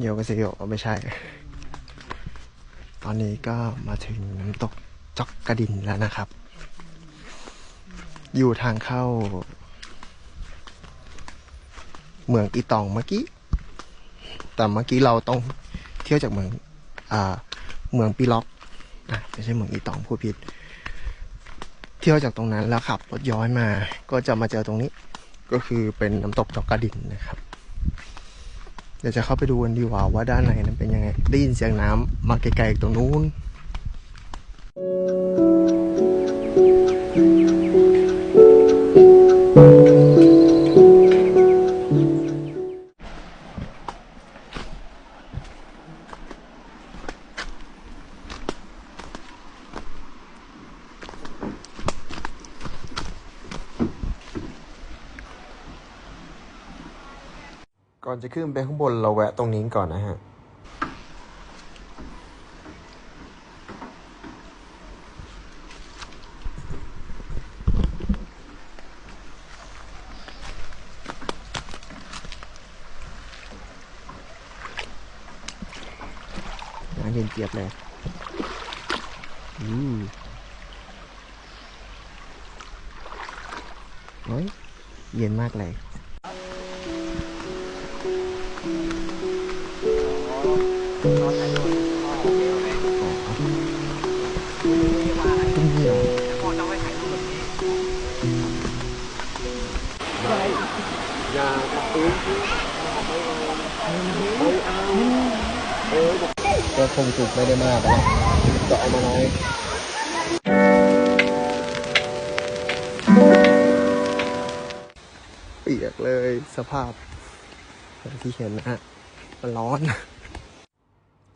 โยกเซโยไม่ใช่ ตอนนี้ก็มาถึงน้ำตกจอกกระดินแล้วนะครับ อยู่ทางเข้า เมืองอีตองเมื่อกี้ แต่เมื่อกี้เราต้องเที่ยวจากเมืองอ่าเมืองปีล็อกนะไม่ใช่เมืองอีตองพูดผิด เที่ยวจากตรงนั้นแล้วขับรถย้อนมา ก็จะมาเจอตรงนี้ ก็คือเป็นน้ำตกจอกกระดินนะครับ เดี๋ยวจะเข้าไปดูกันดีกว่าว่าด้านในนั้นเป็นยังไง ได้ยินเสียงน้ำมาไกลๆตรงนู้น ก่อนจะขึ้นไปข้างบนเราแวะตรงนี้ก่อนนะฮะ น้ำเย็นเจี๊ยบเลย อืมโอ้ยเย็นมากเลย ก็คงจุกไม่ได้มากนะก็เอามาน้เปียกเลยสภาพที่เห็นนะฮะมันร้อน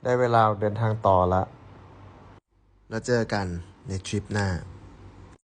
ได้เวลาเดินทางต่อละ แล้วเจอกันในทริปหน้า